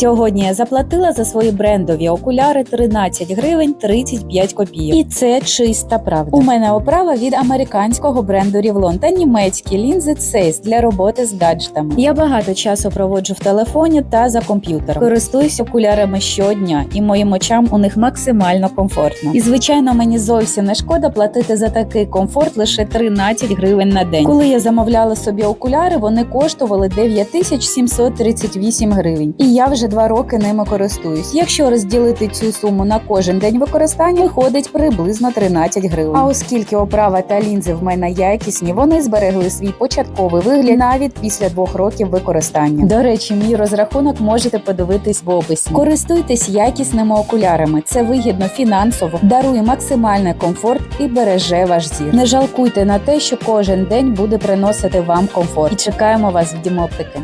Сьогодні я заплатила за свої брендові окуляри 13 гривень 35 копійок. І це чиста правда. У мене оправа від американського бренду Revlon та німецькі лінзи Zeiss для роботи з гаджетами. Я багато часу проводжу в телефоні та за комп'ютером. Користуюсь окулярами щодня, і моїм очам у них максимально комфортно. І звичайно, мені зовсім не шкода платити за такий комфорт лише 13 гривень на день. Коли я замовляла собі окуляри, вони коштували 9738 гривень. І я вже два роки ними користуюсь. Якщо розділити цю суму на кожен день використання, виходить приблизно 13 гривень. А оскільки оправа та лінзи в мене якісні, вони зберегли свій початковий вигляд навіть після двох років використання. До речі, мій розрахунок можете подивитись в описі. Користуйтесь якісними окулярами. Це вигідно фінансово, дарує максимальний комфорт і береже ваш зір. Не жалкуйте на те, що кожен день буде приносити вам комфорт. І чекаємо вас в Дімоптики.